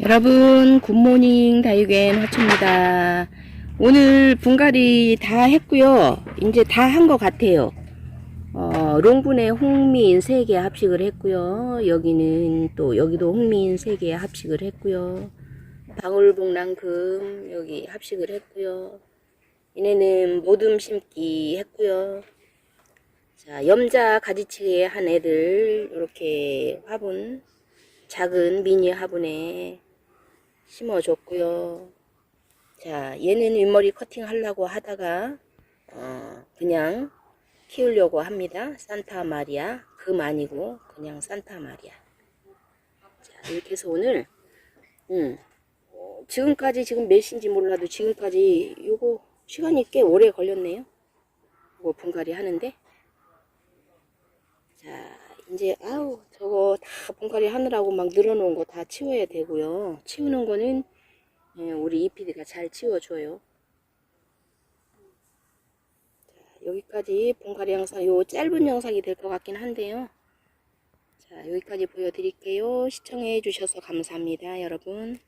여러분 굿모닝 다육엔 화초입니다. 오늘 분갈이 다 했고요. 이제 다 한 것 같아요. 어, 롱분에 홍미인 3개 합식을 했고요. 여기는 또 여기도 홍미인 3개 합식을 했고요. 방울복랑금 여기 합식을 했고요. 얘네는 모듬 심기 했고요. 자, 염자 가지치기에 한 애들 이렇게 화분 작은 미니 화분에 심어줬고요. 자, 얘는 윗머리 커팅 하려고 하다가 어, 그냥 키우려고 합니다. 산타 마리아 금 아니고 그냥 산타 마리아. 자, 이렇게 해서 오늘 음, 어, 지금까지 지금 몇 시인지 몰라도 지금까지 요거 시간이 꽤 오래 걸렸네요. 이거 분갈이 하는데 자, 이제 아우 저거 다 분갈이 하느라고 막 늘어놓은 거 다 치워야 되고요. 치우는 거는 예, 우리 이피디가 잘 치워줘요. 자, 여기까지 분갈이 영상, 요 짧은 영상이 될 것 같긴 한데요. 자, 여기까지 보여드릴게요. 시청해 주셔서 감사합니다, 여러분.